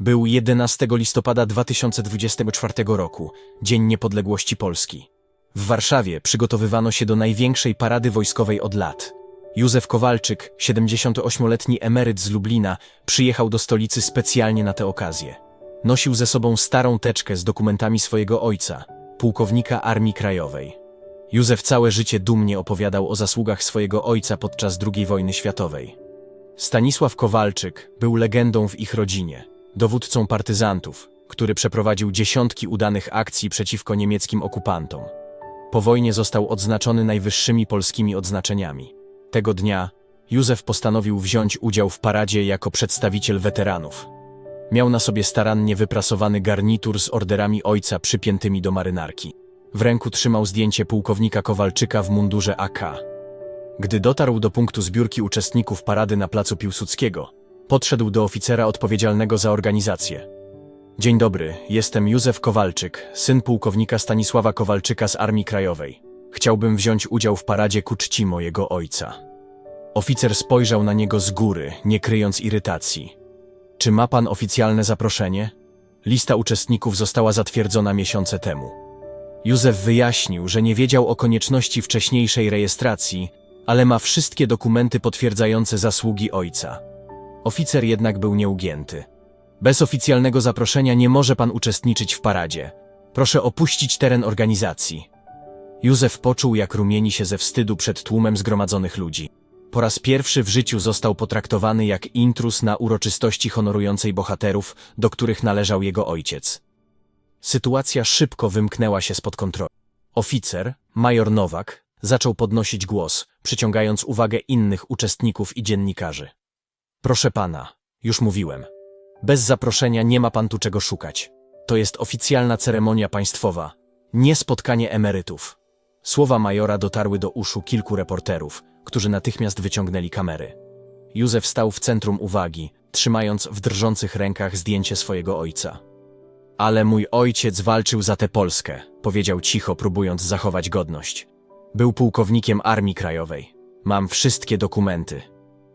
Był 11 listopada 2024 roku, Dzień Niepodległości Polski. W Warszawie przygotowywano się do największej parady wojskowej od lat. Józef Kowalczyk, 78-letni emeryt z Lublina, przyjechał do stolicy specjalnie na tę okazję. Nosił ze sobą starą teczkę z dokumentami swojego ojca, pułkownika Armii Krajowej. Józef całe życie dumnie opowiadał o zasługach swojego ojca podczas II wojny światowej. Stanisław Kowalczyk był legendą w ich rodzinie, dowódcą partyzantów, który przeprowadził dziesiątki udanych akcji przeciwko niemieckim okupantom. Po wojnie został odznaczony najwyższymi polskimi odznaczeniami. Tego dnia Józef postanowił wziąć udział w paradzie jako przedstawiciel weteranów. Miał na sobie starannie wyprasowany garnitur z orderami ojca przypiętymi do marynarki. W ręku trzymał zdjęcie pułkownika Kowalczyka w mundurze AK. Gdy dotarł do punktu zbiórki uczestników parady na placu Piłsudskiego, podszedł do oficera odpowiedzialnego za organizację. Dzień dobry, jestem Józef Kowalczyk, syn pułkownika Stanisława Kowalczyka z Armii Krajowej. Chciałbym wziąć udział w paradzie ku czci mojego ojca. Oficer spojrzał na niego z góry, nie kryjąc irytacji. Czy ma pan oficjalne zaproszenie? Lista uczestników została zatwierdzona miesiące temu. Józef wyjaśnił, że nie wiedział o konieczności wcześniejszej rejestracji, ale ma wszystkie dokumenty potwierdzające zasługi ojca. Oficer jednak był nieugięty. Bez oficjalnego zaproszenia nie może pan uczestniczyć w paradzie. Proszę opuścić teren organizacji. Józef poczuł, jak rumieni się ze wstydu przed tłumem zgromadzonych ludzi. Po raz pierwszy w życiu został potraktowany jak intrus na uroczystości honorującej bohaterów, do których należał jego ojciec. Sytuacja szybko wymknęła się spod kontroli. Oficer, major Nowak, zaczął podnosić głos, przyciągając uwagę innych uczestników i dziennikarzy. Proszę pana, już mówiłem. Bez zaproszenia nie ma pan tu czego szukać. To jest oficjalna ceremonia państwowa, nie spotkanie emerytów. Słowa majora dotarły do uszu kilku reporterów, którzy natychmiast wyciągnęli kamery. Józef stał w centrum uwagi, trzymając w drżących rękach zdjęcie swojego ojca. Ale mój ojciec walczył za tę Polskę, powiedział cicho, próbując zachować godność. Był pułkownikiem Armii Krajowej. Mam wszystkie dokumenty.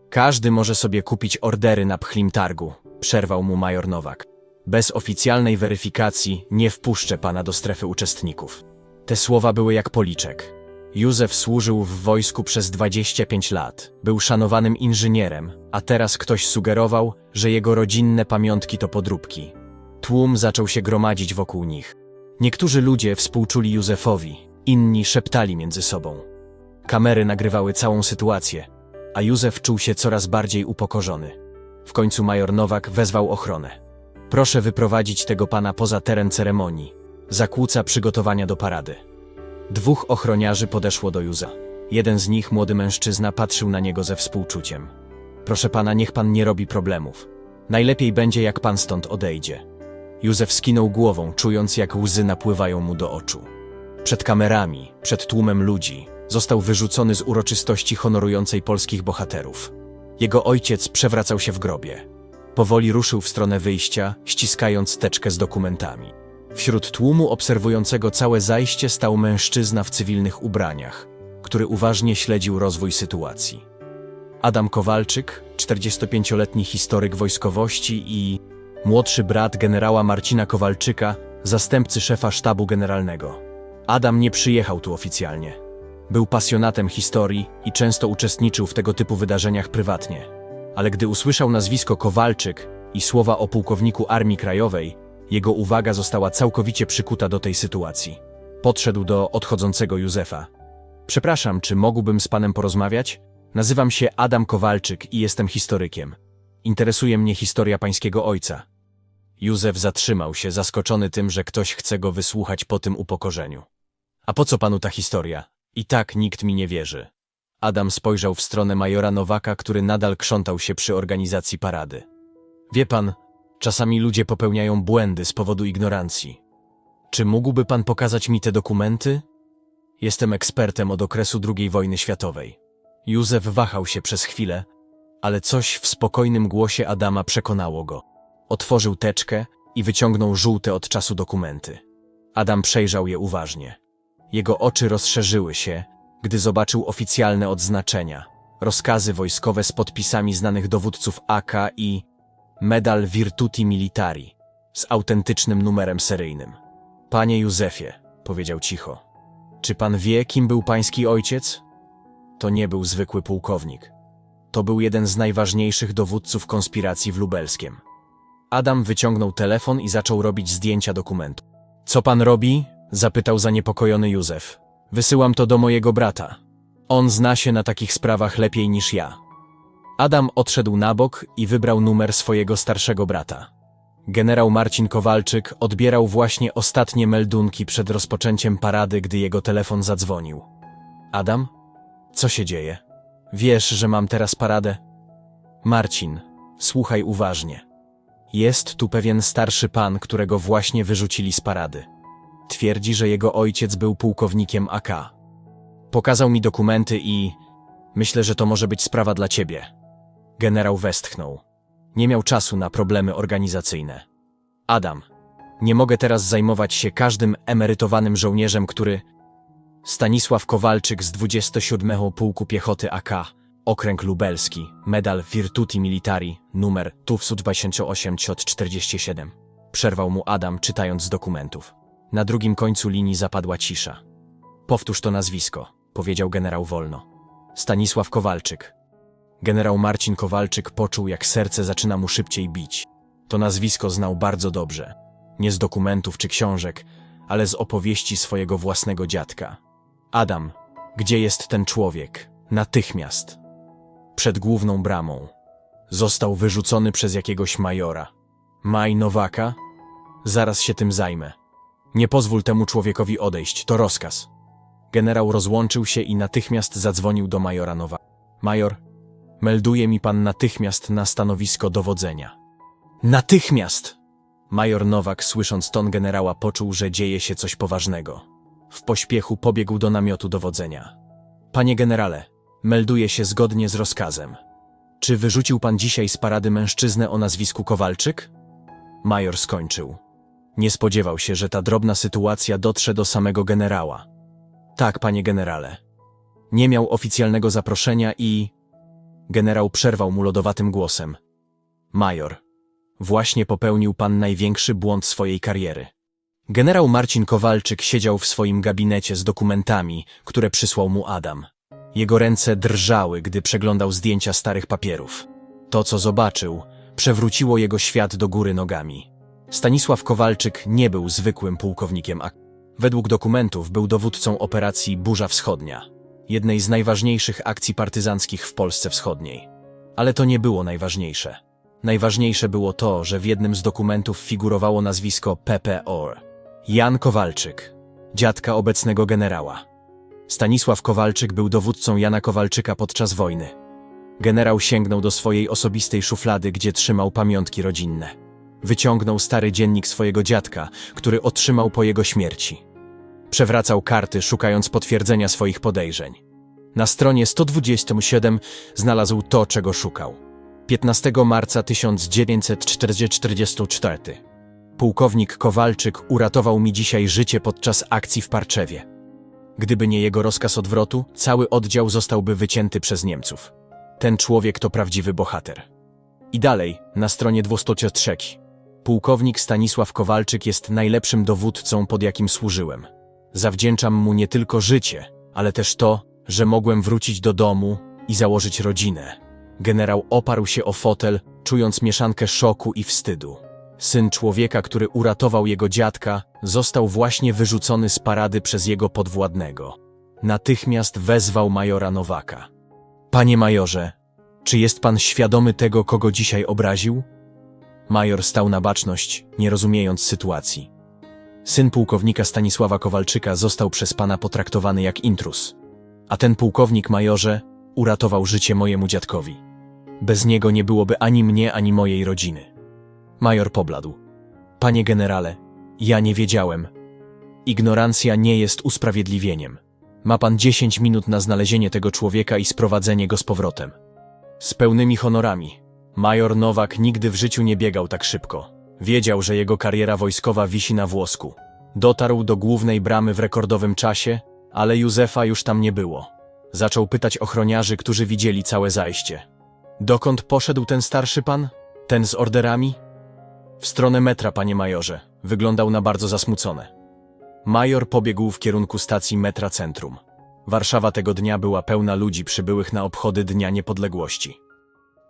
Każdy może sobie kupić ordery na pchlim targu, przerwał mu major Nowak. Bez oficjalnej weryfikacji nie wpuszczę pana do strefy uczestników. Te słowa były jak policzek. Józef służył w wojsku przez 25 lat. Był szanowanym inżynierem, a teraz ktoś sugerował, że jego rodzinne pamiątki to podróbki. Tłum zaczął się gromadzić wokół nich. Niektórzy ludzie współczuli Józefowi, inni szeptali między sobą. Kamery nagrywały całą sytuację, a Józef czuł się coraz bardziej upokorzony. W końcu major Nowak wezwał ochronę. Proszę wyprowadzić tego pana poza teren ceremonii. Zakłóca przygotowania do parady. Dwóch ochroniarzy podeszło do Józa. Jeden z nich, młody mężczyzna, patrzył na niego ze współczuciem. Proszę pana, niech pan nie robi problemów. Najlepiej będzie, jak pan stąd odejdzie. Józef skinął głową, czując, jak łzy napływają mu do oczu. Przed kamerami, przed tłumem ludzi, został wyrzucony z uroczystości honorującej polskich bohaterów. Jego ojciec przewracał się w grobie. Powoli ruszył w stronę wyjścia, ściskając teczkę z dokumentami. Wśród tłumu obserwującego całe zajście stał mężczyzna w cywilnych ubraniach, który uważnie śledził rozwój sytuacji. Adam Kowalczyk, 45-letni historyk wojskowości i młodszy brat generała Marcina Kowalczyka, zastępcy szefa sztabu generalnego. Adam nie przyjechał tu oficjalnie. Był pasjonatem historii i często uczestniczył w tego typu wydarzeniach prywatnie. Ale gdy usłyszał nazwisko Kowalczyk i słowa o pułkowniku Armii Krajowej, jego uwaga została całkowicie przykuta do tej sytuacji. Podszedł do odchodzącego Józefa. Przepraszam, czy mógłbym z panem porozmawiać? Nazywam się Adam Kowalczyk i jestem historykiem. Interesuje mnie historia pańskiego ojca. Józef zatrzymał się, zaskoczony tym, że ktoś chce go wysłuchać po tym upokorzeniu. A po co panu ta historia? I tak nikt mi nie wierzy. Adam spojrzał w stronę majora Nowaka, który nadal krzątał się przy organizacji parady. Wie pan, czasami ludzie popełniają błędy z powodu ignorancji. Czy mógłby pan pokazać mi te dokumenty? Jestem ekspertem od okresu II wojny światowej. Józef wahał się przez chwilę, ale coś w spokojnym głosie Adama przekonało go. Otworzył teczkę i wyciągnął żółte od czasu dokumenty. Adam przejrzał je uważnie. Jego oczy rozszerzyły się, gdy zobaczył oficjalne odznaczenia, rozkazy wojskowe z podpisami znanych dowódców AK i medal Virtuti Militari z autentycznym numerem seryjnym. Panie Józefie, powiedział cicho, czy pan wie, kim był pański ojciec? To nie był zwykły pułkownik. To był jeden z najważniejszych dowódców konspiracji w Lubelskiem. Adam wyciągnął telefon i zaczął robić zdjęcia dokumentu. Co pan robi? Zapytał zaniepokojony Józef. Wysyłam to do mojego brata. On zna się na takich sprawach lepiej niż ja. Adam odszedł na bok i wybrał numer swojego starszego brata. Generał Marcin Kowalczyk odbierał właśnie ostatnie meldunki przed rozpoczęciem parady, gdy jego telefon zadzwonił. Adam? Co się dzieje? Wiesz, że mam teraz paradę? Marcin, słuchaj uważnie. Jest tu pewien starszy pan, którego właśnie wyrzucili z parady. Twierdzi, że jego ojciec był pułkownikiem AK. Pokazał mi dokumenty i myślę, że to może być sprawa dla ciebie. Generał westchnął. Nie miał czasu na problemy organizacyjne. Adam, nie mogę teraz zajmować się każdym emerytowanym żołnierzem, który. Stanisław Kowalczyk z 27 Pułku Piechoty AK, Okręg Lubelski, medal Virtuti Militari, numer TUFSU 2847. Przerwał mu Adam, czytając z dokumentów. Na drugim końcu linii zapadła cisza. Powtórz to nazwisko, powiedział generał wolno. Stanisław Kowalczyk. Generał Marcin Kowalczyk poczuł, jak serce zaczyna mu szybciej bić. To nazwisko znał bardzo dobrze. Nie z dokumentów czy książek, ale z opowieści swojego własnego dziadka. Adam, gdzie jest ten człowiek? Natychmiast. Przed główną bramą. Został wyrzucony przez jakiegoś majora. Maj Nowaka? Zaraz się tym zajmę. Nie pozwól temu człowiekowi odejść, to rozkaz. Generał rozłączył się i natychmiast zadzwonił do majora Nowaka. Major, melduje mi pan natychmiast na stanowisko dowodzenia. Natychmiast! Major Nowak, słysząc ton generała, poczuł, że dzieje się coś poważnego. W pośpiechu pobiegł do namiotu dowodzenia. Panie generale, melduje się zgodnie z rozkazem. Czy wyrzucił pan dzisiaj z parady mężczyznę o nazwisku Kowalczyk? Major skończył. Nie spodziewał się, że ta drobna sytuacja dotrze do samego generała. Tak, panie generale. Nie miał oficjalnego zaproszenia i... Generał przerwał mu lodowatym głosem. Major, właśnie popełnił pan największy błąd swojej kariery. Generał Marcin Kowalczyk siedział w swoim gabinecie z dokumentami, które przysłał mu Adam. Jego ręce drżały, gdy przeglądał zdjęcia starych papierów. To, co zobaczył, przewróciło jego świat do góry nogami. Stanisław Kowalczyk nie był zwykłym pułkownikiem AK. Według dokumentów był dowódcą operacji Burza Wschodnia, jednej z najważniejszych akcji partyzanckich w Polsce Wschodniej. Ale to nie było najważniejsze. Najważniejsze było to, że w jednym z dokumentów figurowało nazwisko Pepe Or. Jan Kowalczyk, dziadka obecnego generała. Stanisław Kowalczyk był dowódcą Jana Kowalczyka podczas wojny. Generał sięgnął do swojej osobistej szuflady, gdzie trzymał pamiątki rodzinne. Wyciągnął stary dziennik swojego dziadka, który otrzymał po jego śmierci. Przewracał karty, szukając potwierdzenia swoich podejrzeń. Na stronie 127 znalazł to, czego szukał. 15 marca 1944. Pułkownik Kowalczyk uratował mi dzisiaj życie podczas akcji w Parczewie. Gdyby nie jego rozkaz odwrotu, cały oddział zostałby wycięty przez Niemców. Ten człowiek to prawdziwy bohater. I dalej, na stronie 203. Pułkownik Stanisław Kowalczyk jest najlepszym dowódcą, pod jakim służyłem. Zawdzięczam mu nie tylko życie, ale też to, że mogłem wrócić do domu i założyć rodzinę. Generał oparł się o fotel, czując mieszankę szoku i wstydu. Syn człowieka, który uratował jego dziadka, został właśnie wyrzucony z parady przez jego podwładnego. Natychmiast wezwał majora Nowaka. Panie majorze, czy jest pan świadomy tego, kogo dzisiaj obraził? Major stał na baczność, nie rozumiejąc sytuacji. Syn pułkownika Stanisława Kowalczyka został przez pana potraktowany jak intrus. A ten pułkownik majorze uratował życie mojemu dziadkowi. Bez niego nie byłoby ani mnie, ani mojej rodziny. Major pobladł. Panie generale, ja nie wiedziałem. Ignorancja nie jest usprawiedliwieniem. Ma pan 10 minut na znalezienie tego człowieka i sprowadzenie go z powrotem. Z pełnymi honorami. Major Nowak nigdy w życiu nie biegał tak szybko. Wiedział, że jego kariera wojskowa wisi na włosku. Dotarł do głównej bramy w rekordowym czasie, ale Józefa już tam nie było. Zaczął pytać ochroniarzy, którzy widzieli całe zajście. Dokąd poszedł ten starszy pan? Ten z orderami? W stronę metra, panie majorze. Wyglądał na bardzo zasmucony. Major pobiegł w kierunku stacji metra centrum. Warszawa tego dnia była pełna ludzi przybyłych na obchody Dnia Niepodległości.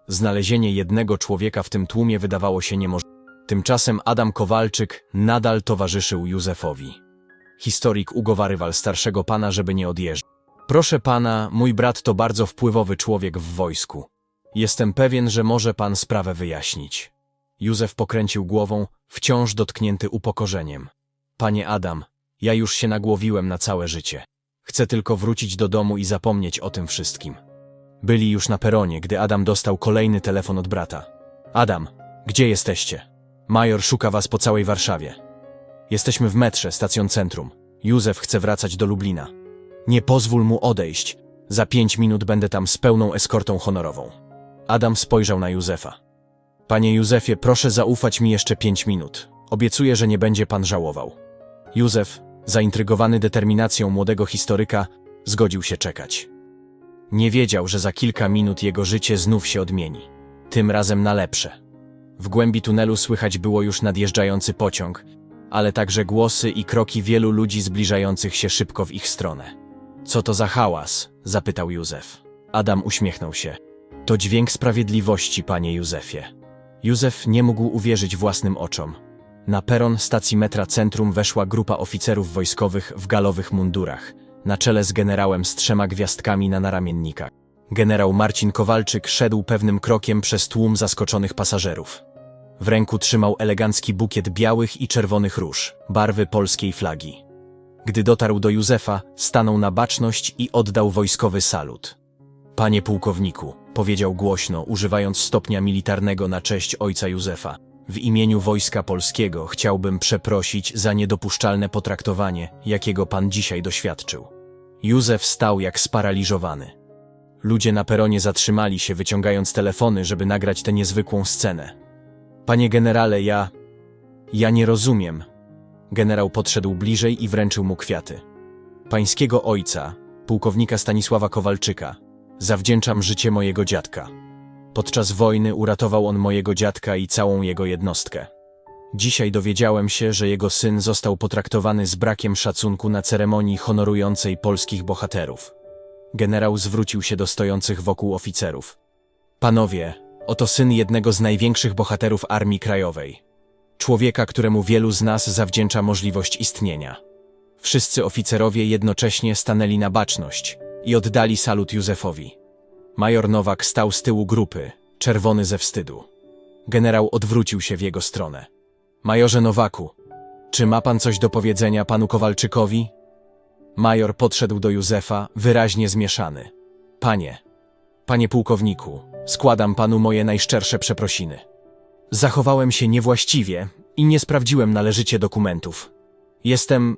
Znalezienie jednego człowieka w tym tłumie wydawało się niemożliwe. Tymczasem Adam Kowalczyk nadal towarzyszył Józefowi. Historyk ugowarywał starszego pana, żeby nie odjeżdżał. Proszę pana, mój brat to bardzo wpływowy człowiek w wojsku. Jestem pewien, że może pan sprawę wyjaśnić. Józef pokręcił głową, wciąż dotknięty upokorzeniem. Panie Adam, ja już się nagłowiłem na całe życie. Chcę tylko wrócić do domu i zapomnieć o tym wszystkim. Byli już na peronie, gdy Adam dostał kolejny telefon od brata. Adam, gdzie jesteście? Major szuka was po całej Warszawie. Jesteśmy w metrze, stacjon centrum. Józef chce wracać do Lublina. Nie pozwól mu odejść. Za pięć minut będę tam z pełną eskortą honorową. Adam spojrzał na Józefa. Panie Józefie, proszę zaufać mi jeszcze pięć minut. Obiecuję, że nie będzie pan żałował. Józef, zaintrygowany determinacją młodego historyka, zgodził się czekać. Nie wiedział, że za kilka minut jego życie znów się odmieni. Tym razem na lepsze. W głębi tunelu słychać było już nadjeżdżający pociąg, ale także głosy i kroki wielu ludzi zbliżających się szybko w ich stronę. Co to za hałas? zapytał Józef. Adam uśmiechnął się. To dźwięk sprawiedliwości, panie Józefie. Józef nie mógł uwierzyć własnym oczom. Na peron stacji metra centrum weszła grupa oficerów wojskowych w galowych mundurach, na czele z generałem z trzema gwiazdkami na naramiennikach. Generał Marcin Kowalczyk szedł pewnym krokiem przez tłum zaskoczonych pasażerów. W ręku trzymał elegancki bukiet białych i czerwonych róż, barwy polskiej flagi. Gdy dotarł do Józefa, stanął na baczność i oddał wojskowy salut. Panie pułkowniku, powiedział głośno, używając stopnia militarnego na cześć ojca Józefa. W imieniu Wojska Polskiego chciałbym przeprosić za niedopuszczalne potraktowanie, jakiego pan dzisiaj doświadczył. Józef stał jak sparaliżowany. Ludzie na peronie zatrzymali się, wyciągając telefony, żeby nagrać tę niezwykłą scenę. Panie generale, ja. Ja nie rozumiem. Generał podszedł bliżej i wręczył mu kwiaty. Pańskiego ojca, pułkownika Stanisława Kowalczyka, zawdzięczam życie mojego dziadka. Podczas wojny uratował on mojego dziadka i całą jego jednostkę. Dzisiaj dowiedziałem się, że jego syn został potraktowany z brakiem szacunku na ceremonii honorującej polskich bohaterów. Generał zwrócił się do stojących wokół oficerów. Panowie, oto syn jednego z największych bohaterów Armii Krajowej. Człowieka, któremu wielu z nas zawdzięcza możliwość istnienia. Wszyscy oficerowie jednocześnie stanęli na baczność i oddali salut Józefowi. Major Nowak stał z tyłu grupy, czerwony ze wstydu. Generał odwrócił się w jego stronę. Majorze Nowaku, czy ma pan coś do powiedzenia panu Kowalczykowi? Major podszedł do Józefa, wyraźnie zmieszany. Panie, panie pułkowniku, składam panu moje najszczersze przeprosiny. Zachowałem się niewłaściwie i nie sprawdziłem należycie dokumentów. Jestem.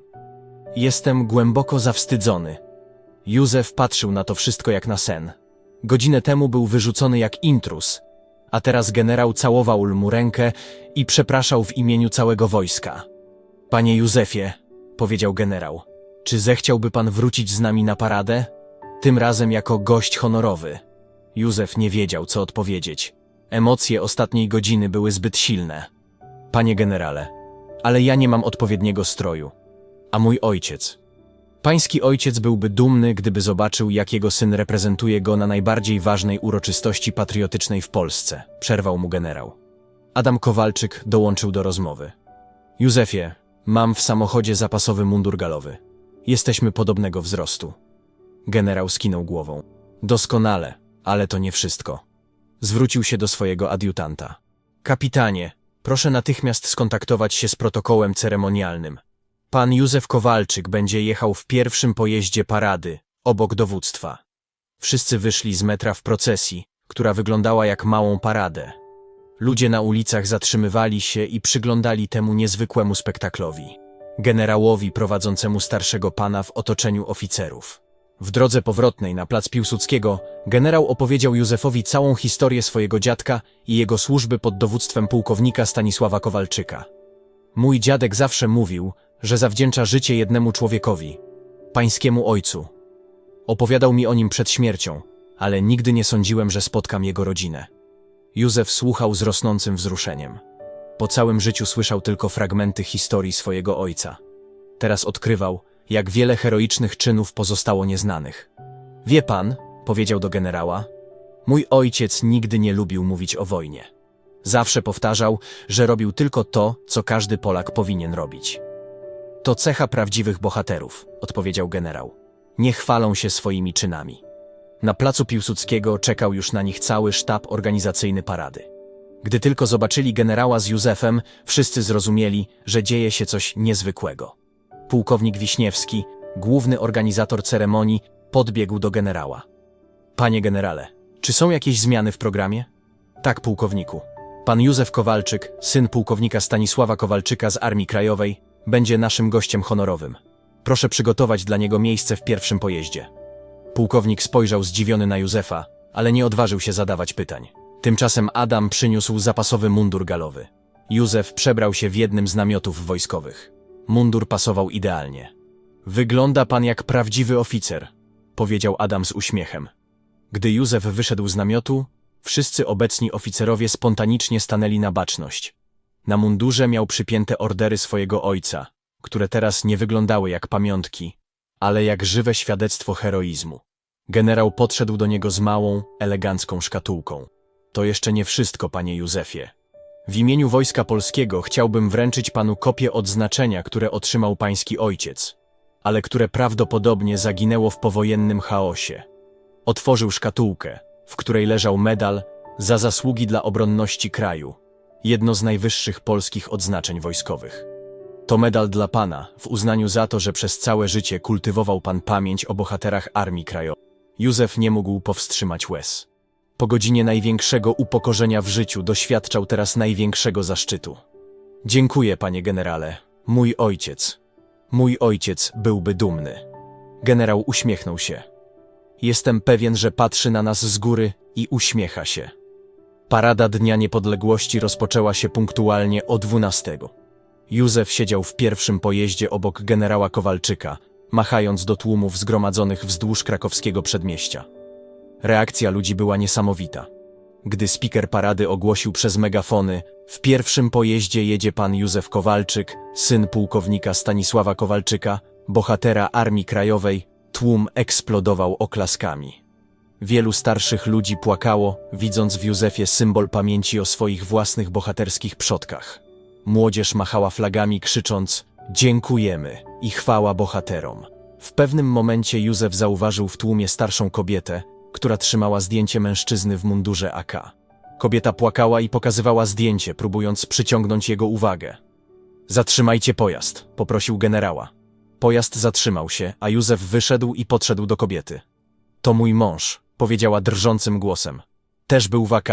jestem głęboko zawstydzony. Józef patrzył na to wszystko jak na sen. Godzinę temu był wyrzucony jak intrus, a teraz generał całował mu rękę i przepraszał w imieniu całego wojska. Panie Józefie, powiedział generał, czy zechciałby pan wrócić z nami na paradę? Tym razem jako gość honorowy. Józef nie wiedział, co odpowiedzieć. Emocje ostatniej godziny były zbyt silne. Panie generale, ale ja nie mam odpowiedniego stroju. A mój ojciec. Pański ojciec byłby dumny, gdyby zobaczył, jak jego syn reprezentuje go na najbardziej ważnej uroczystości patriotycznej w Polsce, przerwał mu generał. Adam Kowalczyk dołączył do rozmowy. Józefie, mam w samochodzie zapasowy mundur galowy. Jesteśmy podobnego wzrostu. Generał skinął głową. Doskonale, ale to nie wszystko. Zwrócił się do swojego adiutanta. Kapitanie, proszę natychmiast skontaktować się z protokołem ceremonialnym. Pan Józef Kowalczyk będzie jechał w pierwszym pojeździe parady, obok dowództwa. Wszyscy wyszli z metra w procesji, która wyglądała jak małą paradę. Ludzie na ulicach zatrzymywali się i przyglądali temu niezwykłemu spektaklowi. Generałowi prowadzącemu starszego pana w otoczeniu oficerów. W drodze powrotnej na plac Piłsudskiego generał opowiedział Józefowi całą historię swojego dziadka i jego służby pod dowództwem pułkownika Stanisława Kowalczyka. Mój dziadek zawsze mówił, że zawdzięcza życie jednemu człowiekowi, pańskiemu ojcu. Opowiadał mi o nim przed śmiercią, ale nigdy nie sądziłem, że spotkam jego rodzinę. Józef słuchał z rosnącym wzruszeniem. Po całym życiu słyszał tylko fragmenty historii swojego ojca. Teraz odkrywał, jak wiele heroicznych czynów pozostało nieznanych. Wie pan, powiedział do generała, mój ojciec nigdy nie lubił mówić o wojnie. Zawsze powtarzał, że robił tylko to, co każdy Polak powinien robić. To cecha prawdziwych bohaterów, odpowiedział generał. Nie chwalą się swoimi czynami. Na placu Piłsudskiego czekał już na nich cały sztab organizacyjny parady. Gdy tylko zobaczyli generała z Józefem, wszyscy zrozumieli, że dzieje się coś niezwykłego. Pułkownik Wiśniewski, główny organizator ceremonii, podbiegł do generała. Panie generale, czy są jakieś zmiany w programie? Tak, pułkowniku. Pan Józef Kowalczyk, syn pułkownika Stanisława Kowalczyka z Armii Krajowej, będzie naszym gościem honorowym. Proszę przygotować dla niego miejsce w pierwszym pojeździe. Pułkownik spojrzał zdziwiony na Józefa, ale nie odważył się zadawać pytań. Tymczasem Adam przyniósł zapasowy mundur galowy. Józef przebrał się w jednym z namiotów wojskowych. Mundur pasował idealnie. Wygląda pan jak prawdziwy oficer, powiedział Adam z uśmiechem. Gdy Józef wyszedł z namiotu, wszyscy obecni oficerowie spontanicznie stanęli na baczność. Na mundurze miał przypięte ordery swojego ojca, które teraz nie wyglądały jak pamiątki, ale jak żywe świadectwo heroizmu. Generał podszedł do niego z małą, elegancką szkatułką. To jeszcze nie wszystko, panie Józefie. W imieniu Wojska Polskiego chciałbym wręczyć panu kopię odznaczenia, które otrzymał pański ojciec, ale które prawdopodobnie zaginęło w powojennym chaosie. Otworzył szkatułkę, w której leżał medal za zasługi dla obronności kraju, jedno z najwyższych polskich odznaczeń wojskowych. To medal dla pana, w uznaniu za to, że przez całe życie kultywował pan pamięć o bohaterach Armii Krajowej. Józef nie mógł powstrzymać łez. Po godzinie największego upokorzenia w życiu doświadczał teraz największego zaszczytu. Dziękuję, panie generale. Mój ojciec. Mój ojciec byłby dumny. Generał uśmiechnął się. Jestem pewien, że patrzy na nas z góry i uśmiecha się. Parada Dnia Niepodległości rozpoczęła się punktualnie o 12. Józef siedział w pierwszym pojeździe obok generała Kowalczyka, machając do tłumów zgromadzonych wzdłuż krakowskiego przedmieścia. Reakcja ludzi była niesamowita. Gdy spiker parady ogłosił przez megafony, w pierwszym pojeździe jedzie pan Józef Kowalczyk, syn pułkownika Stanisława Kowalczyka, bohatera Armii Krajowej, tłum eksplodował oklaskami. Wielu starszych ludzi płakało, widząc w Józefie symbol pamięci o swoich własnych bohaterskich przodkach. Młodzież machała flagami, krzycząc: Dziękujemy i chwała bohaterom. W pewnym momencie Józef zauważył w tłumie starszą kobietę, która trzymała zdjęcie mężczyzny w mundurze AK. Kobieta płakała i pokazywała zdjęcie, próbując przyciągnąć jego uwagę. Zatrzymajcie pojazd, poprosił generała. Pojazd zatrzymał się, a Józef wyszedł i podszedł do kobiety. To mój mąż, powiedziała drżącym głosem. Też był w AK.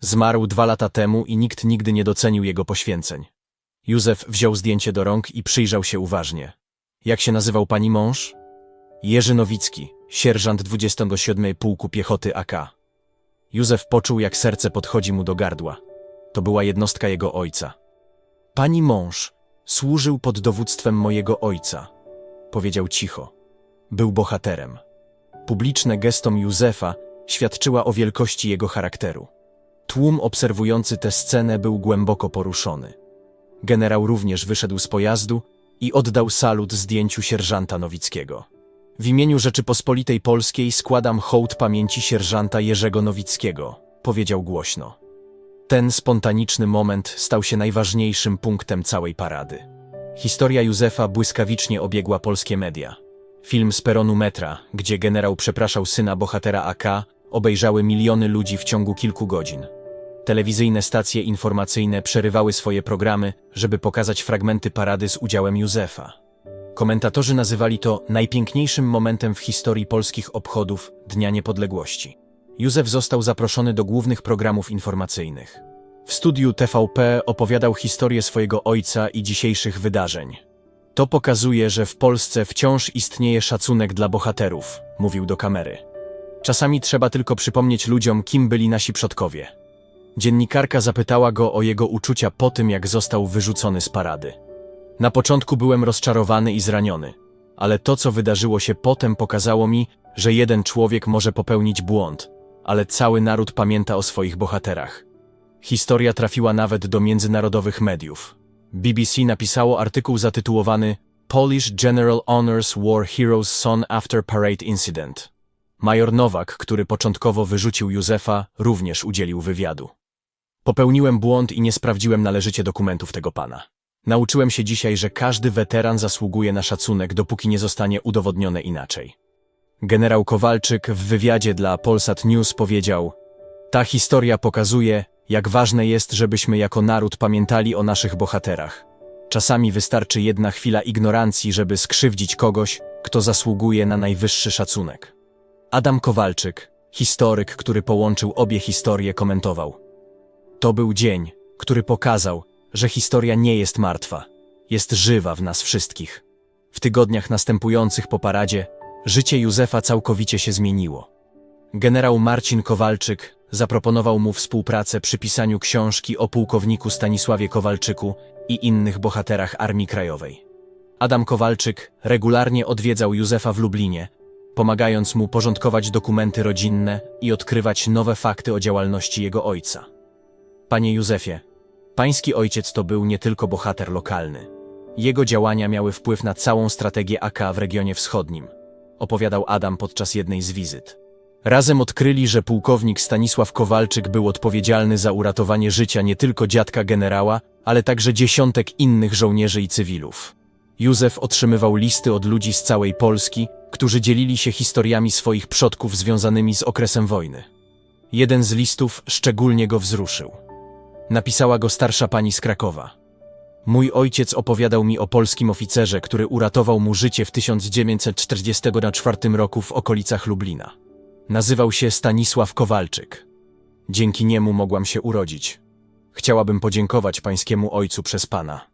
Zmarł dwa lata temu i nikt nigdy nie docenił jego poświęceń. Józef wziął zdjęcie do rąk i przyjrzał się uważnie. Jak się nazywał pani mąż? Jerzy Nowicki, sierżant 27 Pułku Piechoty AK. Józef poczuł, jak serce podchodzi mu do gardła. To była jednostka jego ojca. Pani mąż służył pod dowództwem mojego ojca, powiedział cicho. Był bohaterem. Publiczne gestom Józefa świadczyła o wielkości jego charakteru. Tłum obserwujący tę scenę był głęboko poruszony. Generał również wyszedł z pojazdu i oddał salut zdjęciu sierżanta Nowickiego. W imieniu Rzeczypospolitej Polskiej składam hołd pamięci sierżanta Jerzego Nowickiego, powiedział głośno. Ten spontaniczny moment stał się najważniejszym punktem całej parady. Historia Józefa błyskawicznie obiegła polskie media. Film z peronu metra, gdzie generał przepraszał syna bohatera AK, obejrzały miliony ludzi w ciągu kilku godzin. Telewizyjne stacje informacyjne przerywały swoje programy, żeby pokazać fragmenty parady z udziałem Józefa. Komentatorzy nazywali to najpiękniejszym momentem w historii polskich obchodów Dnia Niepodległości. Józef został zaproszony do głównych programów informacyjnych. W studiu TVP opowiadał historię swojego ojca i dzisiejszych wydarzeń. To pokazuje, że w Polsce wciąż istnieje szacunek dla bohaterów, mówił do kamery. Czasami trzeba tylko przypomnieć ludziom, kim byli nasi przodkowie. Dziennikarka zapytała go o jego uczucia po tym, jak został wyrzucony z parady. Na początku byłem rozczarowany i zraniony, ale to, co wydarzyło się potem, pokazało mi, że jeden człowiek może popełnić błąd, ale cały naród pamięta o swoich bohaterach. Historia trafiła nawet do międzynarodowych mediów. BBC napisało artykuł zatytułowany Polish General Honors War Heroes Son After Parade Incident. Major Nowak, który początkowo wyrzucił Józefa, również udzielił wywiadu. Popełniłem błąd i nie sprawdziłem należycie dokumentów tego pana. Nauczyłem się dzisiaj, że każdy weteran zasługuje na szacunek, dopóki nie zostanie udowodnione inaczej. Generał Kowalczyk w wywiadzie dla Polsat News powiedział: Ta historia pokazuje, jak ważne jest, żebyśmy jako naród pamiętali o naszych bohaterach. Czasami wystarczy jedna chwila ignorancji, żeby skrzywdzić kogoś, kto zasługuje na najwyższy szacunek. Adam Kowalczyk, historyk, który połączył obie historie, komentował: To był dzień, który pokazał, że historia nie jest martwa, jest żywa w nas wszystkich. W tygodniach następujących po paradzie życie Józefa całkowicie się zmieniło. Generał Marcin Kowalczyk zaproponował mu współpracę przy pisaniu książki o pułkowniku Stanisławie Kowalczyku i innych bohaterach Armii Krajowej. Adam Kowalczyk regularnie odwiedzał Józefa w Lublinie, pomagając mu porządkować dokumenty rodzinne i odkrywać nowe fakty o działalności jego ojca. Panie Józefie, pański ojciec to był nie tylko bohater lokalny. Jego działania miały wpływ na całą strategię AK w regionie wschodnim, opowiadał Adam podczas jednej z wizyt. Razem odkryli, że pułkownik Stanisław Kowalczyk był odpowiedzialny za uratowanie życia nie tylko dziadka generała, ale także dziesiątek innych żołnierzy i cywilów. Józef otrzymywał listy od ludzi z całej Polski, którzy dzielili się historiami swoich przodków związanymi z okresem wojny. Jeden z listów szczególnie go wzruszył. Napisała go starsza pani z Krakowa. Mój ojciec opowiadał mi o polskim oficerze, który uratował mu życie w 1944 roku w okolicach Lublina. Nazywał się Stanisław Kowalczyk. Dzięki niemu mogłam się urodzić. Chciałabym podziękować pańskiemu ojcu przez pana.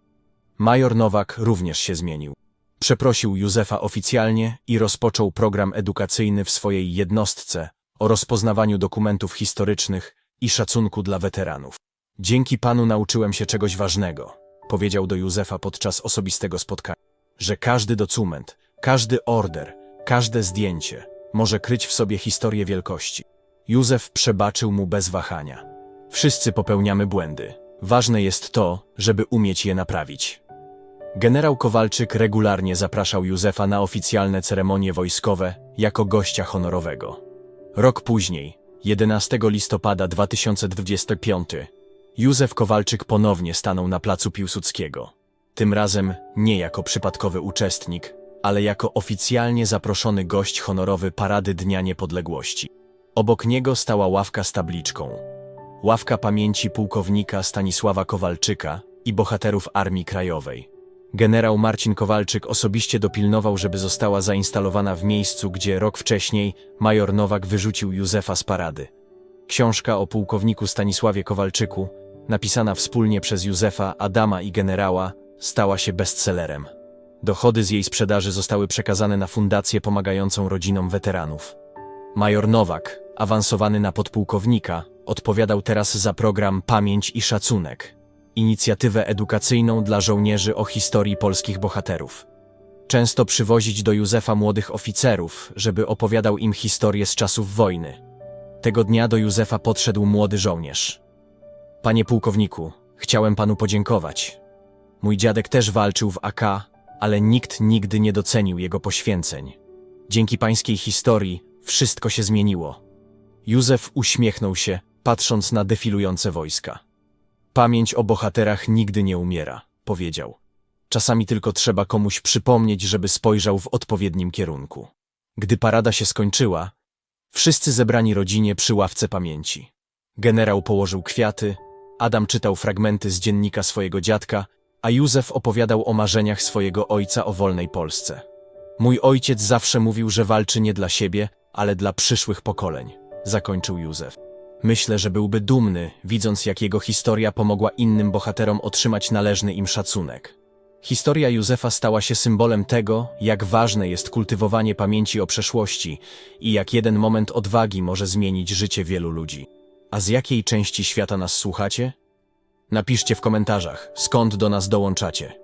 Major Nowak również się zmienił. Przeprosił Józefa oficjalnie i rozpoczął program edukacyjny w swojej jednostce o rozpoznawaniu dokumentów historycznych i szacunku dla weteranów. Dzięki panu nauczyłem się czegoś ważnego, powiedział do Józefa podczas osobistego spotkania, że każdy dokument, każdy order, każde zdjęcie może kryć w sobie historię wielkości. Józef przebaczył mu bez wahania. Wszyscy popełniamy błędy. Ważne jest to, żeby umieć je naprawić. Generał Kowalczyk regularnie zapraszał Józefa na oficjalne ceremonie wojskowe jako gościa honorowego. Rok później, 11 listopada 2025, Józef Kowalczyk ponownie stanął na placu Piłsudskiego. Tym razem nie jako przypadkowy uczestnik, ale jako oficjalnie zaproszony gość honorowy Parady Dnia Niepodległości. Obok niego stała ławka z tabliczką. Ławka pamięci pułkownika Stanisława Kowalczyka i bohaterów Armii Krajowej. Generał Marcin Kowalczyk osobiście dopilnował, żeby została zainstalowana w miejscu, gdzie rok wcześniej major Nowak wyrzucił Józefa z parady. Książka o pułkowniku Stanisławie Kowalczyku, napisana wspólnie przez Józefa, Adama i generała, stała się bestsellerem. Dochody z jej sprzedaży zostały przekazane na fundację pomagającą rodzinom weteranów. Major Nowak, awansowany na podpułkownika, odpowiadał teraz za program Pamięć i Szacunek, inicjatywę edukacyjną dla żołnierzy o historii polskich bohaterów. Często przywozić do Józefa młodych oficerów, żeby opowiadał im historię z czasów wojny. Tego dnia do Józefa podszedł młody żołnierz. Panie pułkowniku, chciałem panu podziękować. Mój dziadek też walczył w AK, ale nikt nigdy nie docenił jego poświęceń. Dzięki pańskiej historii wszystko się zmieniło. Józef uśmiechnął się, patrząc na defilujące wojska. Pamięć o bohaterach nigdy nie umiera, powiedział. Czasami tylko trzeba komuś przypomnieć, żeby spojrzał w odpowiednim kierunku. Gdy parada się skończyła, wszyscy zebrani rodzinie przy ławce pamięci. Generał położył kwiaty, Adam czytał fragmenty z dziennika swojego dziadka, a Józef opowiadał o marzeniach swojego ojca o wolnej Polsce. Mój ojciec zawsze mówił, że walczy nie dla siebie, ale dla przyszłych pokoleń, zakończył Józef. Myślę, że byłby dumny, widząc jak jego historia pomogła innym bohaterom otrzymać należny im szacunek. Historia Józefa stała się symbolem tego, jak ważne jest kultywowanie pamięci o przeszłości i jak jeden moment odwagi może zmienić życie wielu ludzi. A z jakiej części świata nas słuchacie? Napiszcie w komentarzach, skąd do nas dołączacie.